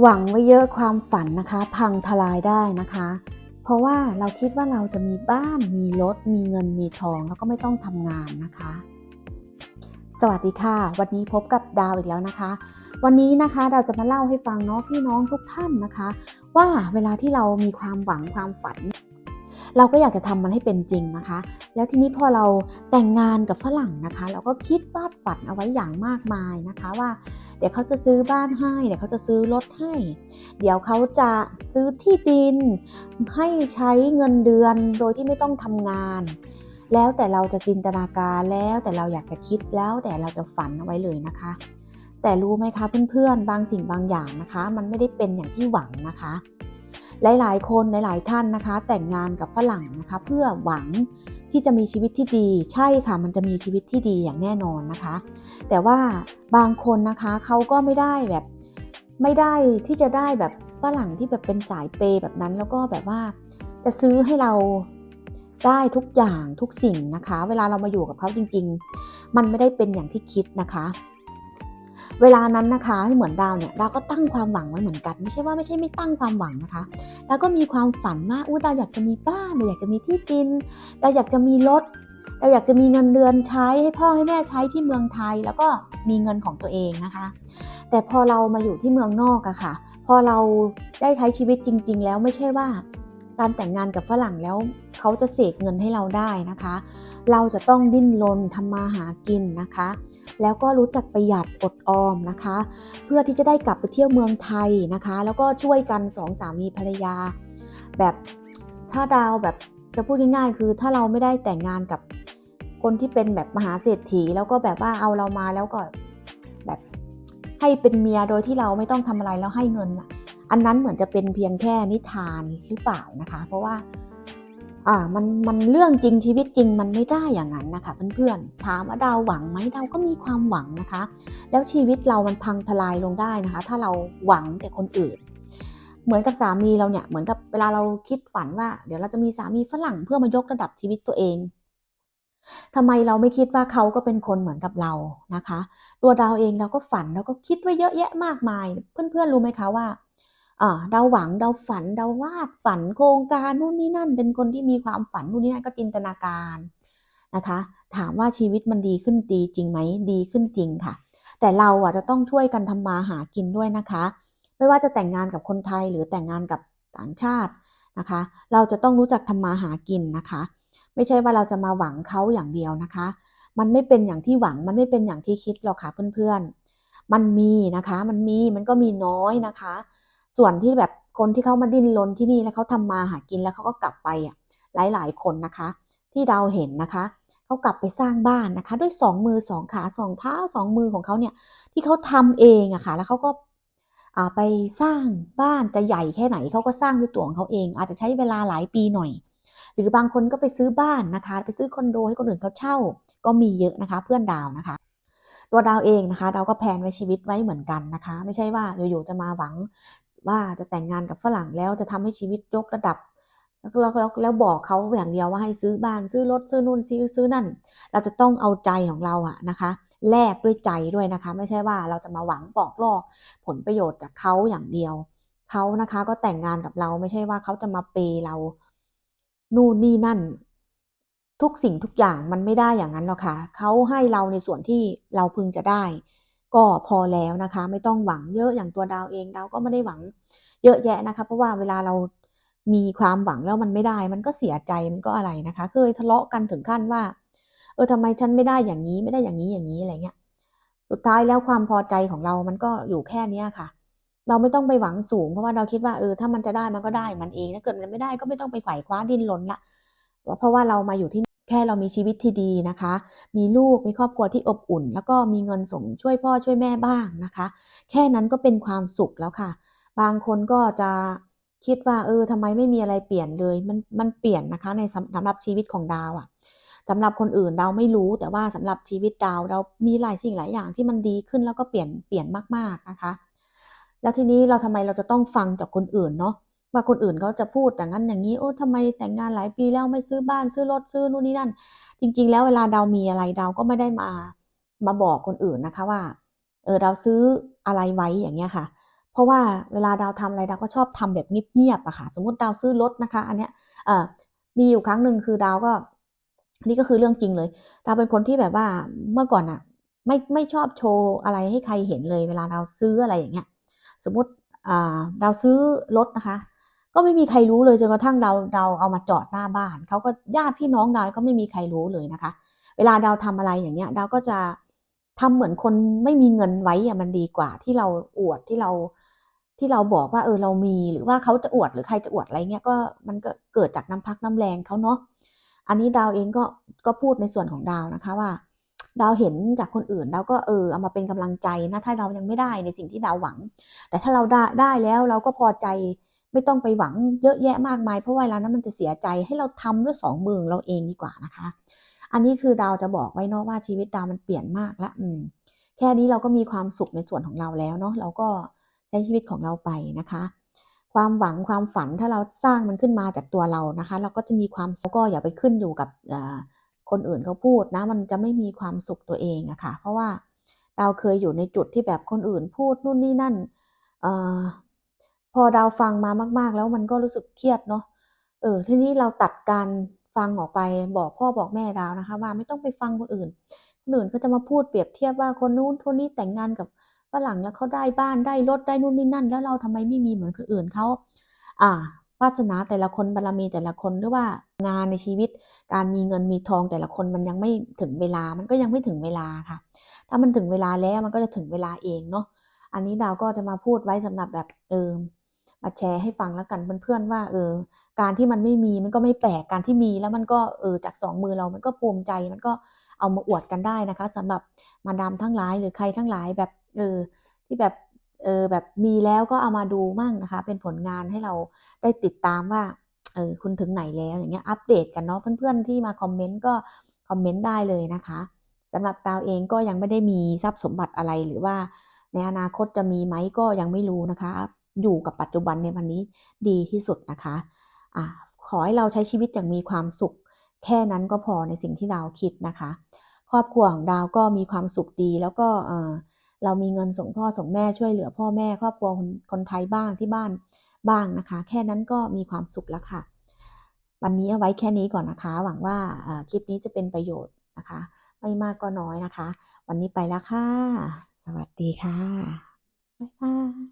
หวังไว้เยอะความฝันนะคะ พังทลายได้นะคะ เพราะว่าเราคิดว่าเราจะมีบ้านมีรถ มีเงินมีทองแล้วก็ไม่ต้องทำงานนะคะ สวัสดีค่ะ วันนี้พบกับดาวอีกแล้วนะคะ วันนี้นะคะเราจะมาเล่าให้ฟังเนาะพี่น้องทุกท่านนะคะ ว่าเวลาที่เรามีความหวังความฝัน เราก็อยากจะทำมันให้เป็นจริงนะคะ แล้วทีนี้พอเราแต่งงานกับฝรั่งนะคะ เราก็คิดวาดฝันเอาไว้อย่างมากมายนะคะว่า เดี๋ยวเขาจะซื้อบ้านให้ เดี๋ยวเขาจะซื้อรถให้ เดี๋ยวเขาจะซื้อที่ดิน ให้ใช้เงินเดือนโดยที่ไม่ต้องทำงาน แล้วแต่เราจะจินตนาการแล้วแต่เราอยากจะคิดแล้วแต่เราจะฝันเอาไว้เลยนะคะ แต่รู้ไหมคะเพื่อนๆ บางสิ่งบางอย่างนะคะ มันไม่ได้เป็นอย่างที่หวังนะคะ หลายๆ คนหลายๆท่านนะคะ แต่งงานกับฝรั่งนะคะ เพื่อหวังที่จะมีชีวิตที่ดี ใช่ค่ะ มันจะมีชีวิตที่ดีอย่างแน่นอนนะคะ แต่ว่าบางคนนะคะเขาก็ไม่ได้แบบไม่ได้ที่จะได้แบบฝรั่งที่แบบเป็นสายเปย์แบบนั้นแล้วก็แบบว่าจะซื้อให้เราได้ทุกอย่างทุกสิ่งนะคะ เวลาเรามาอยู่กับเขาจริง ๆ มันไม่ได้เป็นอย่างที่คิดนะคะ เวลานั้นนะคะที่เหมือนดาวเนี่ยดาวก็ตั้งความหวังไว้เหมือนกัน ไม่ใช่ว่าไม่ใช่ไม่ตั้งความหวังนะคะดาวก็มีความฝันว่าอู้ดาวอยากจะมีบ้านดาวอยากจะมีที่ดินดาวอยากจะมีรถดาวอยากจะมีเงินเดือนใช้ให้พ่อให้แม่ใช้ที่เมืองไทย แล้วก็มีเงินของตัวเองนะคะ แต่พอเรามาอยู่ที่เมืองนอกอะค่ะ พอเราได้ใช้ชีวิตจริง ๆ แล้วไม่ใช่ว่าการแต่งงานกับฝรั่งแล้วเขาจะเสกเงินให้เราได้นะคะ เราจะต้องดิ้นรนทำมาหากินนะคะ แล้วก็รู้จักประหยัดอดออมนะคะ เพื่อที่จะได้กลับไปเที่ยวเมืองไทยนะคะ แล้วก็ช่วยกันสองสามีภรรยา แบบถ้าดาวแบบจะพูดง่ายๆ คือถ้าเราไม่ได้แต่งงานกับคนที่เป็นแบบมหาเศรษฐี แล้วก็แบบว่าเอาเรามาแล้วก็แบบให้เป็นเมียโดยที่เราไม่ต้องทำอะไรแล้วให้เงินอันนั้นเหมือนจะเป็นเพียงแค่นิทานหรือเปล่านะคะ เพราะว่า อ่ามันมันเรื่องจริงชีวิตจริงมันไม่ได้อย่างนั้นนะคะเพื่อนๆถามว่าดาวหวังไหมดาวก็มีความหวังนะคะ แล้วชีวิตเรามันพังทลายลงได้นะคะ ถ้าเราหวังแต่คนอื่น เหมือนกับสามีเราเนี่ยเหมือนกับเวลาเราคิดฝันว่า เดี๋ยวเราจะมีสามีฝรั่งเพื่อมายกระดับชีวิตตัวเองทำไมเราไม่คิดว่าเขาก็เป็นคนเหมือนกับเรานะคะ ตัวดาวเองเราก็ฝันเราก็คิดไว้เยอะแยะมากมาย เพื่อนๆรู้ไหมคะว่า อ่าดาหวังเดาฝันเดาววาดฝันโครงการนู่นนี่นั่น เป็นคนที่มีความฝันนู่นนี่นั่นก็จินตนาการนะคะ ถามว่าชีวิตมันดีขึ้นดีจริงไหมดีขึ้นจริงค่ะ แต่เราอะจะต้องช่วยกันทำมาหากินด้วยนะคะ ไม่ว่าจะแต่งงานกับคนไทยหรือแต่งงานกับต่างชาตินะคะ เราจะต้องรู้จักทำมาหากินนะคะ ไม่ใช่ว่าเราจะมาหวังเขาอย่างเดียวนะคะ มันไม่เป็นอย่างที่หวังมันไม่เป็นอย่างที่คิดหรอกค่ะเพื่อนๆมันมีนะคะ มันมีมันก็มีน้อยนะคะ ส่วนที่แบบคนที่เขามาดิ้นรนที่นี่แล้วเขาทำมาหากินแล้วเขาก็กลับไปอะหลาย ๆ คนนะคะ ที่เราเห็นนะคะเขากลับไปสร้างบ้านนะคะ ด้วยสองมือสองขาสองเท้าสองมือของเขาเนี่ยที่เขาทำเองอะค่ะ แล้วเขาก็าไปสร้างบ้านจะใหญ่แค่ไหนเขาก็สร้างด้วยตัวของเขาเอง อาจจะใช้เวลาหลายปีหน่อย หรือบางคนก็ไปซื้อบ้านนะคะ ไปซื้อคอนโดให้คนอื่นเขาเช่า ก็มีเยอะนะคะ เพื่อนดาวนะคะ ตัวดาวเองนะคะ ดาวก็แพลนไว้ชีวิตไว้เหมือนกันนะคะ ไม่ใช่ว่าอยู่ๆจะมาหวัง ว่าจะแต่งงานกับฝรั่งแล้วจะทำให้ชีวิตยกระดับ แล้วแล้วแล้วบอกเขาอย่างเดียวว่าให้ซื้อบ้านซื้อรถซื้อนู่นซื้อซื้อนั่น เราจะต้องเอาใจของเราอะนะคะแลกด้วยใจด้วยนะคะ ไม่ใช่ว่าเราจะมาหวังปอกลอกผลประโยชน์จากเขาอย่างเดียวเขานะคะก็แต่งงานกับเราไม่ใช่ว่าเขาจะมาเปย์เรานู่นนี่นั่น ทุกสิ่งทุกอย่างมันไม่ได้อย่างนั้นหรอกค่ะเขาให้เราในส่วนที่เราพึงจะได้ ก็พอแล้วนะคะ ไม่ต้องหวังเยอะอย่างตัวดาวเองดาวก็ไม่ได้หวังเยอะแยะนะคะ เพราะว่าเวลาเรามีความหวังแล้วมันไม่ได้ มันก็เสียใจมันก็อะไรนะคะ เคยทะเลาะกันถึงขั้นว่า เออทำไมฉันไม่ได้อย่างนี้ไม่ได้อย่างนี้อย่างนี้อะไรเงี้ยสุดท้ายแล้วความพอใจของเรามันก็อยู่แค่เนี้ยค่ะ เราไม่ต้องไปหวังสูงเพราะว่าเราคิดว่าเออถ้ามันจะได้มันก็ได้มันเองถ้าเกิดมันไม่ได้ก็ไม่ต้องไปไขว่คว้าดิ้นรนละเพราะว่าเรามาอยู่ที่ แค่เรามีชีวิตที่ดีนะคะ มีลูก มีครอบครัวที่อบอุ่น แล้วก็มีเงินส่งช่วยพ่อช่วยแม่บ้างนะคะ แค่นั้นก็เป็นความสุขแล้วค่ะ บางคนก็จะคิดว่าเออทำไมไม่มีอะไรเปลี่ยนเลย มันมันเปลี่ยนนะคะในสำสำหรับชีวิตของดาวอะสำหรับคนอื่นดาวไม่รู้แต่ว่าสำหรับชีวิตดาวเรามีหลายสิ่งหลายอย่างที่มันดีขึ้นแล้วก็เปลี่ยนเปลี่ยนมากๆนะคะ แล้วทีนี้เราทำไมเราจะต้องฟังจากคนอื่นเนาะ ว่าคนอื่นเขาจะพูดอย่งั้นอย่างนี้โอ้ทำไมแต่งงานหลายปีแล้วไม่ซื้อบ้านซื้อรถซื้อนู่นนี่นั่น จริง ๆ แล้วเวลาดาวมีอะไรดาวก็ไม่ได้มามาบอกคนอื่นนะคะว่า เออเราซื้ออะไรไว้อย่างเงี้ยค่ะ เพราะว่าเวลาดาวทำอะไรดาวก็ชอบทำแบบเงียบๆอะค่ะ สมมติดาวซื้อรถนะคะ อันเนี้ยเออมีอยู่ครั้งหนึ่งคือดาวก็ นี่ก็คือเรื่องจริงเลยดาวเป็นคนที่แบบว่าเมื่อก่อนอะไม่ไม่ชอบโชว์อะไรให้ใครเห็นเลย เวลาเราซื้ออะไรอย่างเงี้ย สมมติอ่าดาวซื้อรถนะคะ ก็ไม่มีใครรู้เลยจนกระทั่งดาวดาเอามาจอดหน้าบ้านเขาก็ญาติพี่น้องดาวก็ไม่มีใครรู้เลยนะคะ เวลาดาวทำอะไรอย่างเงี้ยดาวก็จะทำเหมือนคนไม่มีเงินไว้อะมันดีกว่า ที่เราอวดที่เราที่เราบอกว่าเออเรามีหรือว่าเขาจะอวดหรือใครจะอวดอะไรเงี้ยก็มันก็เกิดจากน้ำพักน้ำแรงเขาเนาะอันนี้ดาวเองก็ก็พูดในส่วนของดาวนะคะว่า ดาวเห็นจากคนอื่นดาวก็เออเอามาเป็นกำลังใจนะถ้าเรายังไม่ได้ในสิ่งที่ดาวหวัง แต่ถ้าเราได้ได้แล้วเราก็พอใจ ไม่ต้องไปหวังเยอะแยะมากมายเพราะเวลานั้นมันจะเสียใจให้เราทำด้วยสองมือเราเองดีกว่านะคะ อันนี้คือดาวจะบอกไว้เนาะว่าชีวิตดาวมันเปลี่ยนมากละอืมแค่นี้เราก็มีความสุขในส่วนของเราแล้วเนาะเราก็ใช้ชีวิตของเราไปนะคะ ความหวังความฝันถ้าเราสร้างมันขึ้นมาจากตัวเรานะคะ เราก็จะมีความสุขก็อย่าไปขึ้นอยู่กับคนอื่นเขาพูดนะ มันจะไม่มีความสุขตัวเองอะค่ะ เพราะว่าเราเคยอยู่ในจุดที่แบบคนอื่นพูดนู่นนี่นั่น พอดาวฟังมามาก ๆ แล้วมันก็รู้สึกเครียดเนาะเออทีนี้เราตัดการฟังออกไปบอกพ่อบอกแม่ดาวนะคะว่าไม่ต้องไปฟังคนอื่นคนอื่นก็จะมาพูดเปรียบเทียบว่าคนนู้นคนนี้แต่งงานกับฝรั่งแล้วเขาได้บ้านได้รถได้นู่นนี่นั่น แล้วเราทำไมไม่มีเหมือนคนอื่นเขาอ่าวาสนาแต่ละคนบารมีแต่ละคนหรือว่างานในชีวิต การมีเงินมีทองแต่ละคนมันยังไม่ถึงเวลา มันก็ยังไม่ถึงเวลาค่ะ ถ้ามันถึงเวลาแล้วมันก็จะถึงเวลาเองเนาะอันนี้ดาวก็จะมาพูดไว้สำหรับแบบเออ มาแชร์ให้ฟังแล้วกันเพื่อนๆว่าเออการที่มันไม่มีมันก็ไม่แปลกการที่มีแล้วมันก็เออจากสองมือเรามันก็ภูมิใจมันก็เอามาอวดกันได้นะคะสำหรับมาดามทั้งหลายหรือใครทั้งหลายแบบเออที่แบบเออแบบมีแล้วก็เอามาดูมั่งนะคะ เป็นผลงานให้เราได้ติดตามว่าเออคุณถึงไหนแล้วอย่างเงี้ยอัปเดตกันเนาะเพื่อนๆที่มาคอมเมนต์ก็คอมเมนต์ได้เลยนะคะสำหรับดาวเองก็ยังไม่ได้มีทรัพย์สมบัติอะไรหรือว่า ในอนาคตจะมีไหมก็ยังไม่รู้นะคะ อยู่กับปัจจุบันในวันนี้ดีที่สุดนะคะอ่าขอให้เราใช้ชีวิตอย่างมีความสุข แค่นั้นก็พอในสิ่งที่ดาวคิดนะคะ ครอบครัวของดาวก็มีความสุขดี แล้วก็เออเรามีเงินส่งพ่อส่งแม่ช่วยเหลือพ่อแม่ ครอบครัวคนคนไทยบ้างที่บ้านบ้างนะคะ แค่นั้นก็มีความสุขแล้วค่ะ วันนี้เอาไว้แค่นี้ก่อนนะคะ หวังว่าคลิปนี้จะเป็นประโยชน์นะคะ ไม่มากก็น้อยนะคะ วันนี้ไปแล้วค่ะ สวัสดีค่ะบ๊ายบาย